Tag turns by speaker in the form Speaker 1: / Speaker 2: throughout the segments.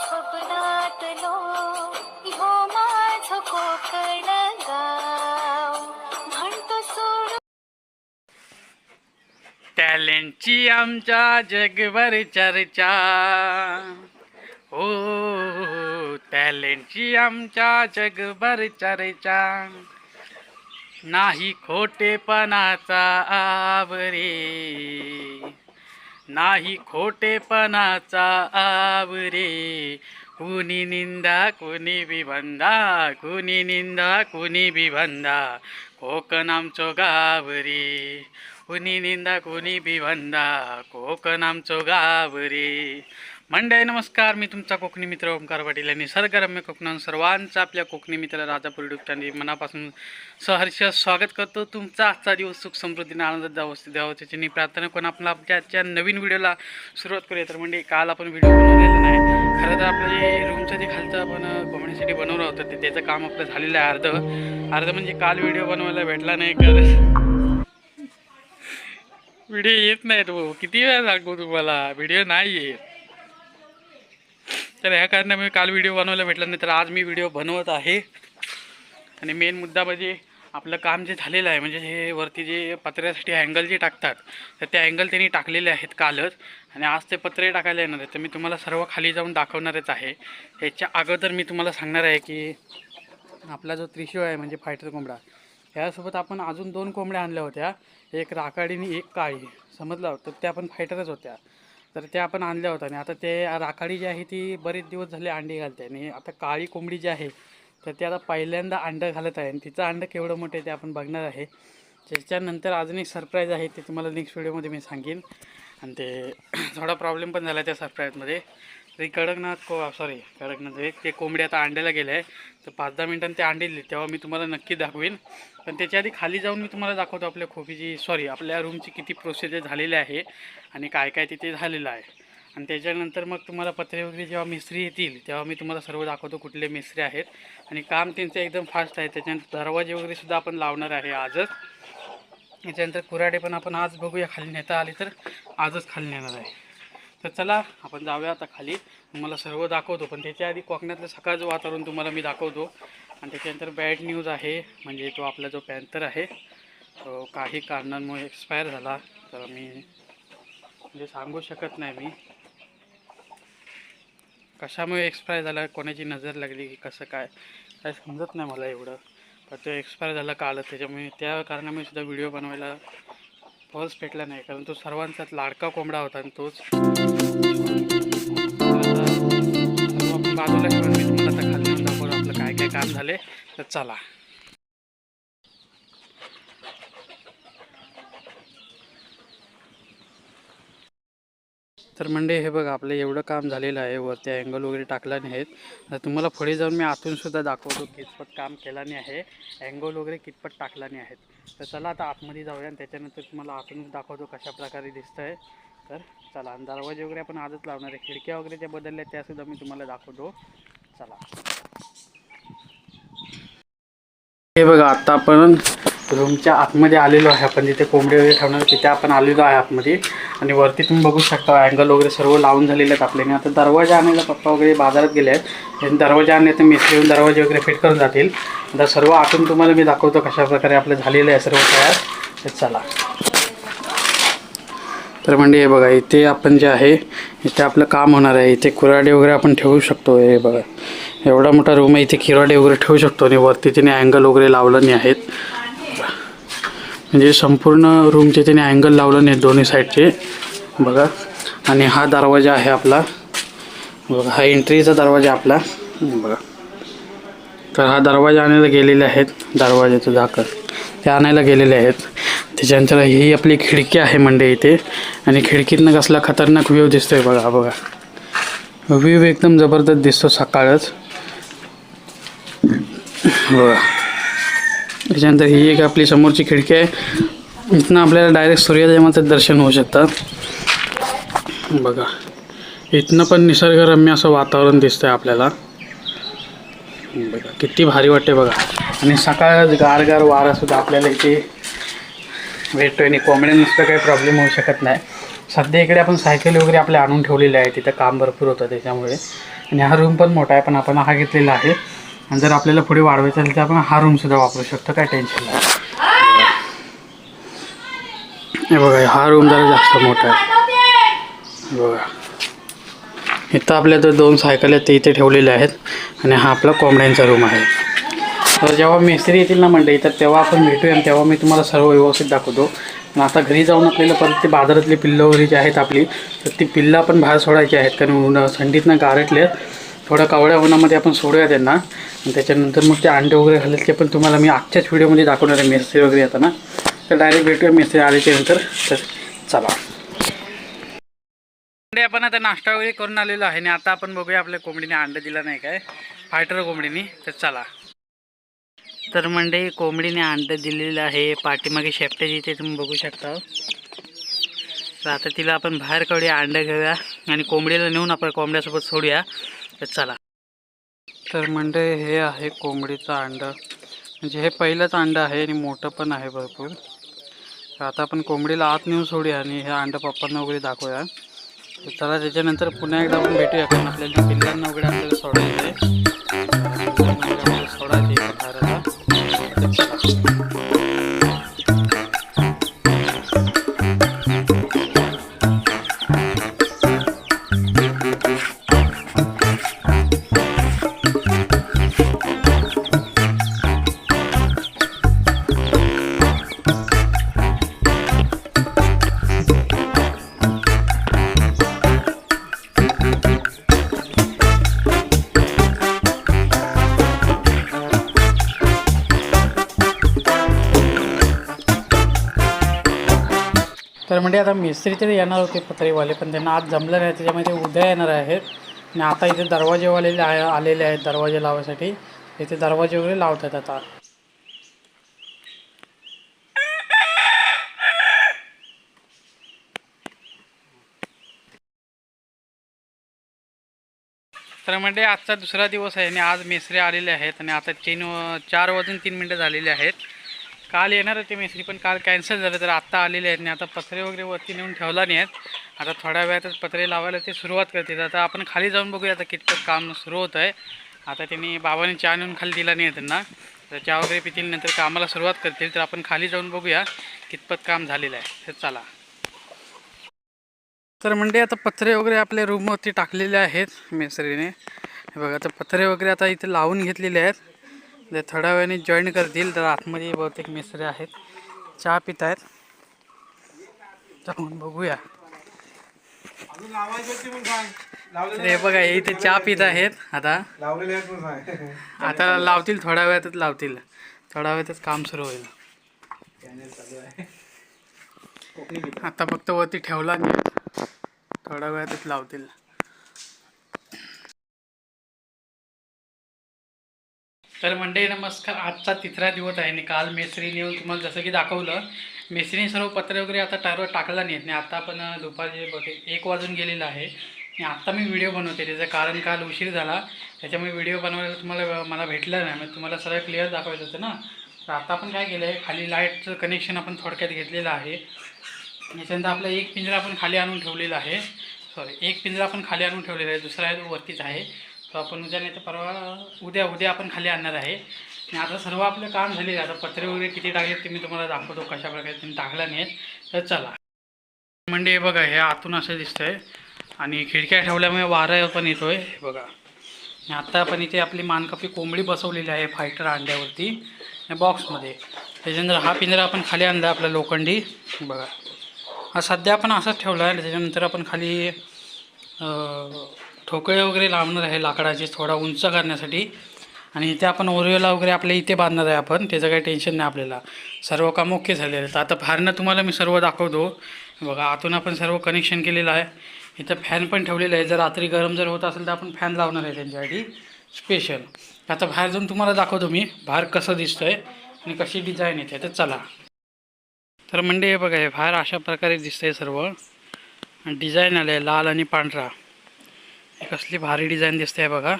Speaker 1: स्वप्नातलो हो माझ कोकण गाव. म्हणतो सोड
Speaker 2: टॅलेंटची आमच्या जगभर चर्चा. हो टॅलेंटची आमच्या जगभर चर्चा. नाही खोटेपणाचा आवरे. नाही खोटेपणाचा आवरे कुणी निंदा कुणी विबंधा कुणी निंदा कुणी विबंधा कोकण आमचो गाव कुणी निंदा कुणी बिवंदा कोकण आमचो गाव मंडळी नमस्कार. मी तुमचा कोकणी मित्र ओंकार पाटील आणि निसर्गरम्य कोकणात सर्वांचं आपल्या कोकणी मित्र राजापूर डुकटांनी मनापासून सहर्ष स्वागत करतो. तुमचा आजचा दिवस सुख समृद्धीने आनंद जावं द्यावं. त्याची मी प्रार्थना करून आपण आपल्या आजच्या नवीन व्हिडिओला सुरुवात करूया. तर म्हणजे काल आपण व्हिडिओ बनवलेला नाही. खरं तर आपलं जे रूमचं जे खालचं आपण कॉमेडीसाठी बनवलं होतं ते त्याचं काम आपलं झालेलं आहे अर्ध. अर्ध म्हणजे काल व्हिडिओ बनवायला भेटला नाही गरज व्हिडिओ येत नाहीत भाऊ. किती वेळा सांगू तुम्हाला? व्हिडिओ नाही येत. तर ह्या मी काल व्हिडिओ बनवायला भेटला नाही तर आज मी व्हिडिओ बनवत आहे. आणि मेन मुद्दा म्हणजे आपलं काम जे झालेलं आहे म्हणजे हे वरती जे पत्र्यासाठी अँगल जे टाकतात तर ते अँगल त्यांनी टाकलेले आहेत कालच. आणि आज ते पत्रे टाकायला येणार आहे तर मी तुम्हाला सर्व खाली जाऊन दाखवणारच आहे. ह्याच्या अगोदर मी तुम्हाला सांगणार आहे की आपला जो त्रिशूळ आहे म्हणजे फायटर कोंबडा ह्यासोबत आपण अजून दोन कोंबड्या आणल्या होत्या. एक राखाडी आणि एक काळी. समजलं? तर त्या पण फायटरच होत्या. तर त्या आपण आणल्या होत्या आणि आता ते राखाडी जी आहे ती बरेच दिवस झाले अंडी घालते आणि आता काळी कोंबडी जी आहे तर ती आता पहिल्यांदा अंडं घालत आहे. आणि तिचं अंडं केवढं मोठं आहे ते आपण बघणार आहे. त्याच्यानंतर अजून एक सरप्राईज आहे ते तुम्हाला नेक्स्ट व्हिडिओमध्ये मी सांगेन. आणि ते थोडा प्रॉब्लेम पण झाला त्या सरप्राईजमध्ये तरी कडकनाथ को सॉरी कडकनाथ एक ते कोंबडी आता अंड्याला गेलं आहे. तर पाच दहा मिनिटांनी ते अंडे दिले तेव्हा मी तुम्हाला नक्की दाखवेन. पण त्याच्या आधी खाली जाऊन मी तुम्हाला दाखवतो आपल्या खोपीची सॉरी आपल्या रूमची किती प्रोसिजर झालेली आहे आणि काय काय तिथे झालेलं आहे. आणि त्याच्यानंतर मग तुम्हाला पत्रे वगैरे जेव्हा मिस्त्री येतील तेव्हा मी तुम्हाला सर्व दाखवतो कुठले मिस्त्री आहेत. आणि काम त्यांचं एकदम फास्ट आहे. त्याच्यानंतर दरवाजे वगैरे सुद्धा आपण लावणार आहे आजच. त्याच्यानंतर कुऱ्हाडे पण आपण आज बघूया खाली नेता आले तर आजच खाली नेणार आहे. तर चला आपण जाऊया आता खाली. तुम्हाला सर्व दाखवतो पण त्याच्या आधी कोकणातलं सकाळचं वातावरण तुम्हाला मी दाखवतो. आणि त्याच्यानंतर बॅड न्यूज आहे म्हणजे तो आपला जो पॅन्थर आहे तो काही कारणांमुळे एक्सपायर झाला. तर मी म्हणजे सांगू शकत नाही मी. कशामुळे एक्सपायर झाला कोणाची नजर लागली की कसं काय? काय समजत नाही मला एवढं. पण तो एक्सपायर झाला कालच त्याच्यामुळे त्या कारणामुळे सुद्धा व्हिडिओ बनवायला फॉल्स भेटला नाही कारण तो सर्वांचाच लाडका कोंबडा होता आणि तोच बाजूला ठेवून मी तुम्हाला आता खाली आपलं काय काय काम झाले तर चला. तर म्हणजे हे बघा आपलं एवढं काम झालेलं आहे वरती अँगल वगैरे टाकला नाही आहेत. तर तुम्हाला पुढे जाऊन मी आतूनसुद्धा दाखवतो कितपत काम केला नाही आहे अँगल वगैरे कितपत टाकला नाही आहेत. तर चला आता आतमध्ये जाऊया आणि त्याच्यानंतर तुम्हाला आतूनच दाखवतो कशा प्रकारे दिसतं आहे तर चला आणि दरवाजे वगैरे आपण आजच लावणार आहे. खिडक्या वगैरे ज्या बदलल्या त्यासुद्धा मी तुम्हाला दाखवतो. चला. हे बघा आता आपण रूमच्या आतमध्ये आलेलो आहे. आपण जिथे कोंबडी वगैरे ठेवणार तिथे आपण आलेलो आहे आतमध्ये. आणि वरती तुम्ही बघू शकता अँगल वगैरे सर्व लावून झालेले आहेत आपल्याने. आता दरवाजा आणायला पप्पा वगैरे बाजारात गेले आहेत. दरवाजा आणले तर मिस्त्री येऊन दरवाजे वगैरे फिट करून जातील. आता सर्व आतून तुम्हाला मी दाखवतो कशाप्रकारे आपलं झालेलं आहे सर्व तयार. तर चला. तर म्हणजे हे बघा इथे आपण जे आहे इथे आपलं काम होणार आहे. इथे कुऱ्हाडे वगैरे आपण ठेवू शकतो. हे बघा. एवढा मोठा रूम आहे. इथे किराडे वगैरे ठेवू शकतो. आणि वरती तिने अँगल वगैरे लावलं नाही आहेत. म्हणजे संपूर्ण रूमचे त्याने अँगल लावलं नाही दोन्ही साईडचे बघा. आणि हा दरवाजा आहे आपला. बघा हा एंट्रीचा दरवाजा आपला. बघा. तर हा दरवाजा आणायला गेलेले आहेत. दरवाजाचं झाकण ते आणायला गेलेले आहेत. त्याच्यानंतर ही आपली खिडकी आहे म्हणजे इथे. आणि खिडकीतनं कसला खतरनाक व्ह्यू दिसतोय बघा बघा. व्ह्यू एकदम जबरदस्त दिसतो सकाळच. बघा. त्याच्यानंतर ही एक आपली समोरची खिडकी आहे. इथनं आपल्याला डायरेक्ट सूर्योदयाचं दर्शन होऊ शकतात बघा इथनं पण निसर्गरम्य असं वातावरण दिसतं आहे आपल्याला. बघा किती भारी वाटते बघा. आणि सकाळ गारगार वारा सुद्धा आपल्याला इथे भेटतो आणि कोंबड्या नुसतं काही प्रॉब्लेम होऊ शकत नाही. सध्या इकडे आपण सायकल वगैरे आपल्या आणून ठेवलेले आहे तिथं काम भरपूर होतं त्याच्यामुळे. आणि हा रूम पण मोठा आहे पण आपण हा घेतलेला आहे. आणि जर आपल्याला पुढे वाढवायचं असेल तर आपण हा रूमसुद्धा वापरू शकतो काय टेन्शन नाही. हे बघा हा रूम जरा जास्त मोठा आहे. बघा. इथं आपल्या तर दोन सायकल आहेत ते इथे ठेवलेले आहेत आणि हा आपला कोंबड्यांचा रूम आहे. तर जेव्हा मिस्त्री येतील ना मंडळी तर तेव्हा आपण भेटूया आणि तेव्हा मी तुम्हाला सर्व व्यवस्थित दाखवतो. आणि आता घरी जाऊन आपल्याला परत ते बाजारातली पिल्लं वगैरे जी आहेत आपली तर ती पिल्लं आपण बाहेर सोडायची आहेत कारण उन्हा थंडीतनं गारटले थोडं कावळ्या उन्हामध्ये आपण सोडूया त्यांना. आणि त्याच्यानंतर मग ते अंडे वगैरे घालेल ते पण तुम्हाला मी आजच्याच व्हिडिओमध्ये दाखवणार आहे मेस्त्री वगैरे येताना तर डायरेक्ट भेटूया मेस्त्री आल्याच्यानंतर. तर चला. अंडे आपण आता नाश्ता वगैरे करून आलेलो आहे आणि आता आपण बघूया आपल्या कोंबडीने अंडं दिलं नाही काय. फायटर कोंबडीने. तर चला. तर म्हणजे कोंबडीने अंडं दिलेलं आहे. पाठीमागे शेपट्याची इथे तुम्ही बघू शकता. तर आता तिला आपण बाहेर काढूया अंडं घेऊया. आणि कोंबडीला नेऊन आपण कोंबड्यासोबत सोडूया. तर चला. तर म्हणजे हे आहे कोंबडीचं अंडं. म्हणजे हे पहिलंच अंडं आहे आणि मोठं पण आहे भरपूर. तर आता आपण कोंबडीला आत नेऊन सोडूया आणि हे अंडं पप्पांना वगैरे दाखवूया. तर चला त्याच्यानंतर पुन्हा एकदा आपण भेटूया. कारण आपल्याला पिल्लांना वगैरे आपल्याला सोडायचं आहे. म्हणजे आता मिस्त्री तरी येणार होते पत्रेवाले पण त्यांना आज जमलं नाही. त्याच्यामुळे ते उद्या येणार आहेत. आणि आता इथे दरवाजेवाले आहे आलेले आहेत दरवाजे लावायसाठी. इथे दरवाजे वगैरे लावतात आता. तर म्हणजे आजचा दुसरा दिवस आहे आणि आज मेसरे आलेले आहेत आणि आता तीन चार वाजून तीन मिनटं झालेली आहेत. काल येणार होते मेसरी पण काल कॅन्सल झालं तर आत्ता आलेले आहेत. आणि आता पत्रे वगैरे वरती नेऊन ठेवला नाही आहेत. आता थोड्या वेळातच पत्रे लावायला ते सुरुवात करतील. आता आपण खाली जाऊन बघूया आता कितपत काम सुरू होतं आहे. आता त्यांनी बाबाने चहा नेऊन खाली दिला नाही आहे त्यांना. तर चहा वगैरे पितील नंतर कामाला सुरुवात करतील. तर आपण खाली जाऊन बघूया कितपत काम झालेलं आहे. तर चला. तर म्हणजे आता पत्रे वगैरे आपल्या रूमवरती टाकलेले आहेत मेसरीने हे बघा आता पत्रे वगैरे आता इथे लावून घेतलेले आहेत. ते थोड्या वेळाने जॉईन करतील तर आतमध्ये बहुतेक मिस्त्री आहेत. चहा पित आहेत जाऊन बघूया. हे बघा हे इथे चहा पित आहेत. आता आता लावतील थोड्या वेळातच लावतील. थोड्या वेळातच काम सुरू होईल. आता फक्त वरती ठेवला नाही थोड्या वेळातच लावतील. तर मंडळी नमस्कार. आजचा तिसरा दिवस आहे. आणि काल मेसरीने येऊन तुम्हाला जसं की दाखवलं मेसरीने सर्व पत्रे वगैरे आता टायरवर टाकला नाही आणि आता पण दुपारचे बघे एक वाजून गेलेलं आहे. आणि आत्ता मी व्हिडिओ बनवते. त्याचं कारण काल उशीर झाला. त्याच्यामुळे व्हिडिओ बनवायला तुम्हाला मला भेटलं नाही. मग तुम्हाला सर्व क्लिअर दाखवायचं होतं ना. तर आता आपण काय केलं आहे खाली लाईटचं कनेक्शन आपण थोडक्यात घेतलेलं आहे. त्याच्यानंतर आपला एक पिंजरा आपण खाली आणून ठेवलेला आहे. सॉरी एक पिंजरा आपण खाली आणून ठेवलेला आहे. दुसरा आहे तो वरतीच आहे. तो आपण उद्या नाही तर परवा उद्या उद्या आपण खाली आणणार आहे. आणि आता सर्व आपलं काम झाले आता पत्रे वगैरे किती टाकले ते मी तुम्हाला दाखवतो कशा प्रकारे तुम्ही टाकला नाही तर चला. म्हणजे हे बघा हे आतून असं दिसतंय. आणि खिडक्या ठेवल्यामुळे वारा पण येतोय हे बघा. आणि आत्ता आपण इथे आपली मानकपी कोंबडी बसवलेली आहे फायटर अंड्यावरती बॉक्समध्ये. त्याच्यानंतर हा पिंजरा आपण खाली आणला आपला लोखंडी बघा. हा सध्या आपण असाच ठेवला आहे. त्याच्यानंतर आपण खाली ठोकळे वगैरे लावणार आहे लाकडाचे थोडा उंच करण्यासाठी. आणि इथे आपण ओरिओला वगैरे आपल्या इथे बांधणार आहे आपण त्याचं काही टेन्शन नाही आपल्याला. सर्व काम ओके झालेलं आहे तर आता बाहेरनं तुम्हाला मी सर्व दाखवतो. बघा आतून आपण सर्व कनेक्शन केलेलं आहे. इथं फॅन पण ठेवलेलं आहे. जर रात्री गरम जर होत असेल तर आपण फॅन लावणार आहे त्यांच्यासाठी. स्पेशल आता बाहेर जाऊन तुम्हाला दाखवतो मी. बाहेर कसं दिसतं आहे आणि कशी डिझाईन येते तर चला. तर म्हणजे हे बघा हे बाहेर अशा प्रकारे दिसतं आहे सर्व. डिझाईन आलं आहे लाल आणि पांढरा. कसली भारी डिझाईन दिसते बघा.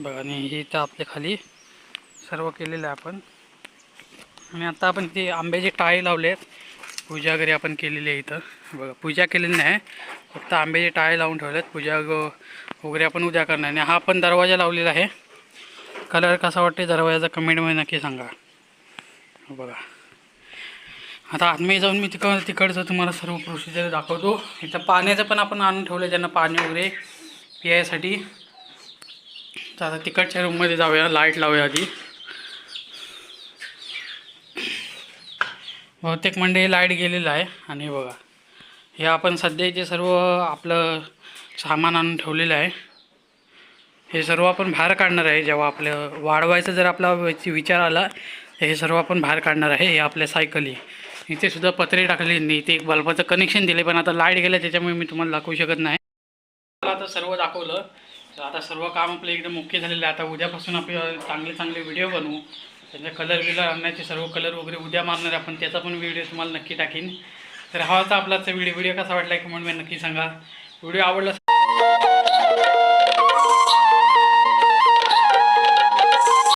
Speaker 2: बघा आणि ही तर आपल्या खाली सर्व केलेलं आहे आपण. आणि आता आपण ते आंब्याचे टाळे लावले आहेत पूजा वगैरे आपण केलेली आहे इथं. बघा पूजा केलेली नाही. फक्त आंब्याचे टाळे लावून ठेवलेत. पूजा ग- वगैरे आपण उद्या करणार आणि हा पण दरवाजा लावलेला आहे. कलर कसा वाटते दरवाजाचा कमेंटमध्ये नक्की सांगा. बघा. आता आतमध्ये जाऊन मी तिकड तिकडचं तुम्हाला सर्व प्रोसिजर दाखवतो. इथं पाण्याचं पण आपण आणून ठेवलं त्यांना पाणी वगैरे पियायसाठी तर आता तिकडच्या रूममध्ये जाऊया लाइट लावूया आधी. बहुतेक मंडळी लाइट गेलेलं आहे. आणि बघा हे आपण सध्या जे सर्व आपलं सामान आणून ठेवलेलं आहे. हे सर्व आपण बाहेर काढणार आहे. जेव्हा आपलं वाढवायचं जर आपला विचार आला हे सर्व आपण बाहेर काढणार आहे. हे आपल्या सायकली इथे सुद्धा पत्रे टाकले नाही इथे एक बल्बाचं कनेक्शन दिले पण आता लाइट गेलं त्याच्यामुळे मी तुम्हाला दाखवू शकत नाही. मला आता सर्व दाखवलं. तर आता सर्व काम आपलं एकदम ओके झालेलं आहे आता उद्यापासून आपण चांगले चांगले व्हिडिओ बनवू. त्याचे कलर बिलर आणण्याचे सर्व कलर वगैरे उद्या मारणार आहे आपण त्याचा पण व्हिडिओ तुम्हाला नक्की टाकीन. तर हा होता आपला व्हिडिओ व्हिडिओ कसा वाटला कमेंटमध्ये नक्की सांगा. व्हिडिओ आवडला